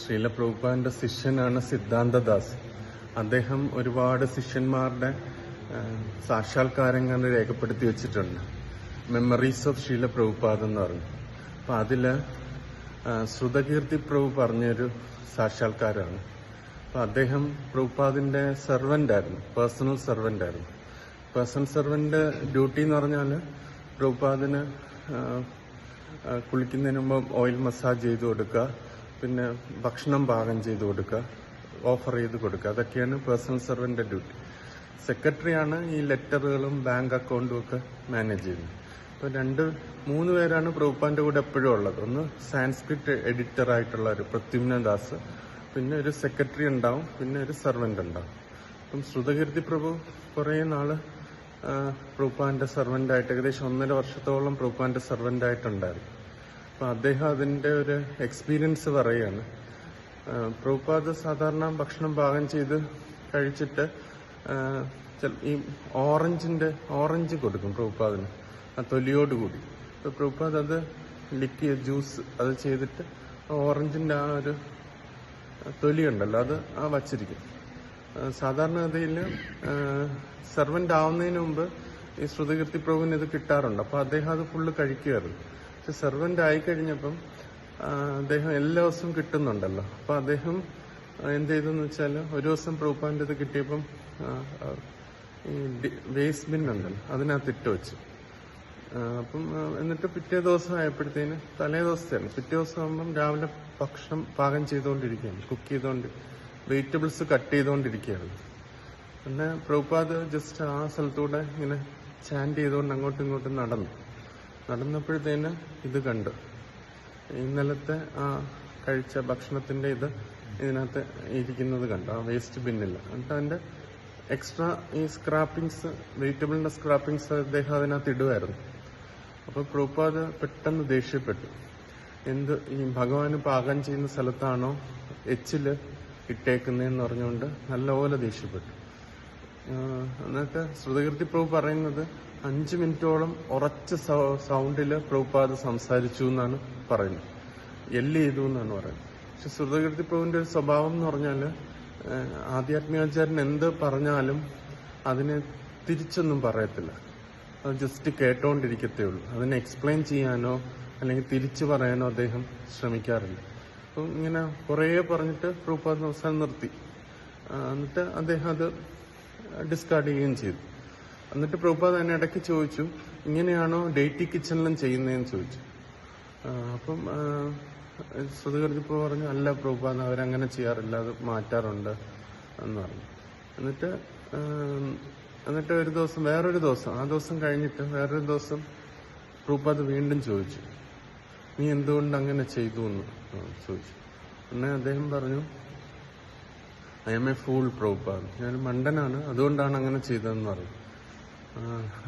ശ്രീല പ്രഭുപാന്റെ ശിഷ്യനാണ് സിദ്ധാന്തദാസ്. അദ്ദേഹം ഒരുപാട് ശിഷ്യന്മാരുടെ സാക്ഷാത്കാരങ്ങൾ രേഖപ്പെടുത്തി വെച്ചിട്ടുണ്ട്. മെമ്മറീസ് ഓഫ് ശ്രീല പ്രഭുപാദ് എന്ന് പറഞ്ഞു. അപ്പം അതിൽ ശ്രുതകീർത്തി പ്രഭു പറഞ്ഞൊരു സാക്ഷാത്കാരമാണ് അപ്പം അദ്ദേഹം പ്രഭുപാദിന്റെ സെർവന്റ് ആയിരുന്നു പേഴ്സണൽ സെർവന്റ് ആയിരുന്നു. പേഴ്സണൽ സെർവന്റ് ഡ്യൂട്ടി എന്ന് പറഞ്ഞാൽ പ്രഭുപാദിന് കുളിക്കുന്നതിന് മുമ്പ് ഓയിൽ മസാജ് ചെയ്ത് കൊടുക്കുക പിന്നെ ഭക്ഷണം പാകം ചെയ്ത് കൊടുക്കുക ഓഫർ ചെയ്ത് കൊടുക്കുക. അതൊക്കെയാണ് പേഴ്സണൽ സെർവന്റെ ഡ്യൂട്ടി സെക്രട്ടറിയാണ് ഈ ലെറ്ററുകളും ബാങ്ക് അക്കൗണ്ടും ഒക്കെ മാനേജ് ചെയ്യുന്നത്. അപ്പോൾ രണ്ട് മൂന്ന് പേരാണ് പ്രഭുപ്പാന്റെ കൂടെ എപ്പോഴും ഉള്ളത്. ഒന്ന് സാൻസ്ക്രിറ്റ് എഡിറ്റർ ആയിട്ടുള്ള ഒരു പ്രത്യുമ്ന ദാസ് പിന്നെ ഒരു സെക്രട്ടറി ഉണ്ടാവും പിന്നെ ഒരു സെർവന്റ് ഉണ്ടാവും. അപ്പം ശ്രുതകീർത്തി പ്രഭു കുറേ നാൾ പ്രഭുപ്പാന്റെ പ്രഭുപ്പാന്റെ സെർവന്റ് ആയിട്ട് ഏകദേശം ഒന്നര വർഷത്തോളം പ്രഭുപ്പാന്റെ സെർവന്റ് ആയിട്ടുണ്ടായിരുന്നു. അപ്പം അദ്ദേഹം അതിന്റെ ഒരു എക്സ്പീരിയൻസ് പറയുകയാണ്. ആ, പ്രഭുപാദ് സാധാരണ ഭക്ഷണം പാകം ചെയ്ത് കഴിച്ചിട്ട് ഈ ഓറഞ്ചിന്റെ ഓറഞ്ച് കൊടുക്കും പ്രഭുപാദിന് ആ തൊലിയോട് കൂടി. അപ്പൊ പ്രഭുപാദ് അത് ലിക്ക് ജ്യൂസ് അത് ചെയ്തിട്ട് ഓറഞ്ചിന്റെ ആ ഒരു തൊലി ഉണ്ടല്ലോ അത് ആ വച്ചിരിക്കും. സാധാരണഗതിയിൽ സെർവന്റ് ആവുന്നതിന് മുമ്പ് ഈ ശ്രുതകീർത്തി പ്രഭുവിന് ഇത് കിട്ടാറുണ്ട്. അപ്പോൾ അദ്ദേഹം അത് ഫുള്ള് കഴിക്കുമായിരുന്നു പക്ഷെ സെർവന്റ് ആയി കഴിഞ്ഞപ്പം അദ്ദേഹം എല്ലാ ദിവസവും കിട്ടുന്നുണ്ടല്ലോ. അപ്പോൾ അദ്ദേഹം എന്ത് ചെയ്തെന്ന് വെച്ചാൽ ഒരു ദിവസം പ്രൂപ്പാന്റെ കിട്ടിയപ്പം ഈ വേസ്റ്റ് ബിൻ ഉണ്ടല്ലോ അതിനകത്ത് ഇട്ട് വെച്ചു. അപ്പം എന്നിട്ട് പിറ്റേ ദിവസം ആയപ്പോഴത്തേന് തലേ ദിവസത്തെയാണ് പിറ്റേ ദിവസം ആകുമ്പം രാവിലെ ഭക്ഷണം പാകം ചെയ്തുകൊണ്ടിരിക്കുകയാണ് കുക്ക് ചെയ്തുകൊണ്ട് വെജിറ്റബിൾസ് കട്ട് ചെയ്തുകൊണ്ടിരിക്കുകയാണ്. പിന്നെ പ്രഭുപാദ് ജസ്റ്റ് ആ സ്ഥലത്തൂടെ ഇങ്ങനെ ചാൻഡ് ചെയ്തുകൊണ്ട് അങ്ങോട്ടും ഇങ്ങോട്ടും നടന്നു. നടന്നപ്പോഴത്തേന് ഇത് കണ്ടു. ഇന്നലത്തെ ആ കഴിച്ച ഭക്ഷണത്തിന്റെ ഇത് ഇതിനകത്ത് ഇരിക്കുന്നത് കണ്ടു ആ വേസ്റ്റ് ബിന്നിൽ എന്നിട്ട് അതിന്റെ എക്സ്ട്രാ ഈ സ്ക്രാപ്പിങ്സ് വെജിറ്റബിളിന്റെ സ്ക്രാപ്പിങ്സ് അദ്ദേഹം അതിനകത്ത് ഇടുമായിരുന്നു അപ്പൊ പ്രൂപ്പാത് പെട്ടെന്ന് ദേഷ്യപ്പെട്ടു. എന്ത് ഈ ഭഗവാന് പാകം ചെയ്യുന്ന സ്ഥലത്താണോ എച്ചിൽ ഇട്ടേക്കുന്നതെന്ന് പറഞ്ഞുകൊണ്ട് നല്ലപോലെ ദേഷ്യപ്പെട്ടു. എന്നിട്ട് ശ്രുതകീർത്തി പ്രഭു പറയുന്നത് അഞ്ച് മിനിറ്റോളം ഉറച്ച സൗണ്ടിൽ പ്രഭുപാദ് സംസാരിച്ചു എന്നാണ് പറയുന്നത്. എല്ല് ചെയ്തു എന്നാണ് പറയുന്നത്. പക്ഷെ ശ്രുതകീർത്തി പ്രഭുവിന്റെ ഒരു സ്വഭാവം എന്ന് പറഞ്ഞാൽ ആധ്യാത്മികാചാരൻ എന്ത് പറഞ്ഞാലും അതിനെ തിരിച്ചൊന്നും പറയത്തില്ല. അത് ജസ്റ്റ് കേട്ടോണ്ടിരിക്കത്തേ ഉള്ളൂ. അതിനെ എക്സ്പ്ലെയിൻ ചെയ്യാനോ അല്ലെങ്കിൽ തിരിച്ചു പറയാനോ അദ്ദേഹം ശ്രമിക്കാറില്ല. അപ്പം ഇങ്ങനെ കുറേ പറഞ്ഞിട്ട് പ്രഭുപാദ് അവസാനം നിർത്തി. എന്നിട്ട് അദ്ദേഹം അത് ഡിസ്കാർഡ് ചെയ്യുകയും ചെയ്തു. എന്നിട്ട് പ്രഭുപാദ് തന്നെ ഇടയ്ക്ക് ചോദിച്ചു ഇങ്ങനെയാണോ ഡേറ്റി കിച്ചണിലും ചെയ്യുന്നതെന്ന് ചോദിച്ചു. അപ്പം സ്വതകർജിപ്പോ പറഞ്ഞു അല്ല പ്രഭുപാദ് അവരങ്ങനെ ചെയ്യാറില്ല അത് മാറ്റാറുണ്ട് എന്ന് പറഞ്ഞു. എന്നിട്ട് എന്നിട്ട് ഒരു ദിവസം വേറൊരു ദിവസം ആ ദിവസം കഴിഞ്ഞിട്ട് വേറൊരു ദിവസം പ്രഭുപാദ് വീണ്ടും ചോദിച്ചു നീ എന്തുകൊണ്ട് അങ്ങനെ ചെയ്തു? എന്ന് ചോദിച്ചു. പിന്നെ അദ്ദേഹം പറഞ്ഞു I am a fool Prabhupad ഞാൻ മണ്ടനാണ്. അതുകൊണ്ടാണ് അങ്ങനെ ചെയ്തതെന്ന് പറഞ്ഞു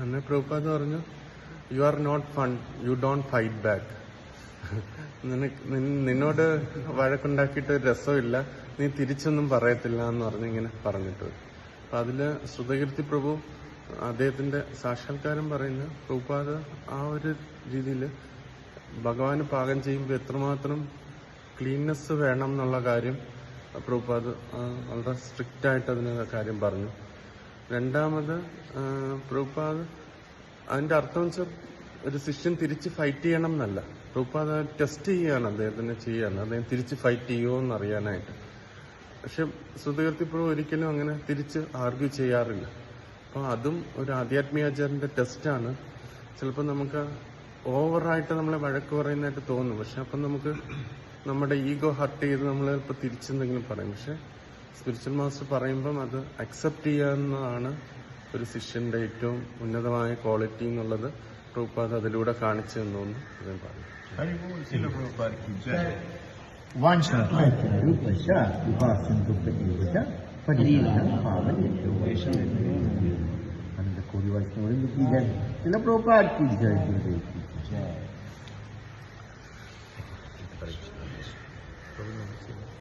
എന്നെ പ്രഭുപാദ് പറഞ്ഞു you are not fun you don't fight back നിനക്ക് നിന്നോട് വഴക്കുണ്ടാക്കിയിട്ട് രസമില്ല. നീ തിരിച്ചൊന്നും പറയത്തില്ല എന്ന് പറഞ്ഞ് ഇങ്ങനെ പറഞ്ഞിട്ട്. അപ്പൊ അതിൽ ശ്രുതകീർത്തി പ്രഭു അദ്ദേഹത്തിന്റെ സാക്ഷാത്കാരം പറയുന്ന പ്രഭുപാദ് ആ ഒരു രീതിയിൽ ഭഗവാന് പാകം ചെയ്യുമ്പോൾ എത്രമാത്രം ക്ലീൻനെസ് വേണം എന്നുള്ള കാര്യം പ്രഭുപാദ് അത് വളരെ സ്ട്രിക്റ്റ് ആയിട്ട് അതിന് കാര്യം പറഞ്ഞു. രണ്ടാമത് ആ, പ്രഭുപാദ് അതിന്റെ അർത്ഥം വെച്ചാൽ ഒരു ശിഷ്യൻ തിരിച്ച് ഫൈറ്റ് ചെയ്യണം എന്നല്ല. പ്രഭുപാദ് ടെസ്റ്റ് ചെയ്യാണ് അദ്ദേഹത്തിന് ചെയ്യാണ് അദ്ദേഹം തിരിച്ച് ഫൈറ്റ് ചെയ്യുമോ എന്ന് അറിയാനായിട്ട് പക്ഷെ ശ്രുതകീർത്തി പ്രഭു ഒരിക്കലും അങ്ങനെ തിരിച്ച് ആർഗ്യൂ ചെയ്യാറില്ല. അപ്പൊ അതും ഒരു ആധ്യാത്മികാചാര്യന്റെ ടെസ്റ്റാണ്. ചിലപ്പോൾ നമുക്ക് ഓവറായിട്ട് നമ്മളെ വഴക്ക് പറയുന്നതായിട്ട് തോന്നും. പക്ഷെ അപ്പം നമുക്ക് നമ്മുടെ ഈഗോ ഹർട്ട് ചെയ്ത് നമ്മൾ ചിലപ്പോൾ തിരിച്ചെന്തെങ്കിലും പറയും. പക്ഷെ സ്പിരിച്വൽ മാസ്റ്റർ പറയുമ്പം അത് അക്സെപ്റ്റ് ചെയ്യാവുന്നതാണ് ഒരു ശിഷ്യന്റെ ഏറ്റവും ഉന്നതമായ ക്വാളിറ്റി എന്നുള്ളത് പ്രഭുപാദ് അതിലൂടെ കാണിച്ചു തന്നു അദ്ദേഹം പറഞ്ഞു ചില പ്രഭുപാദ്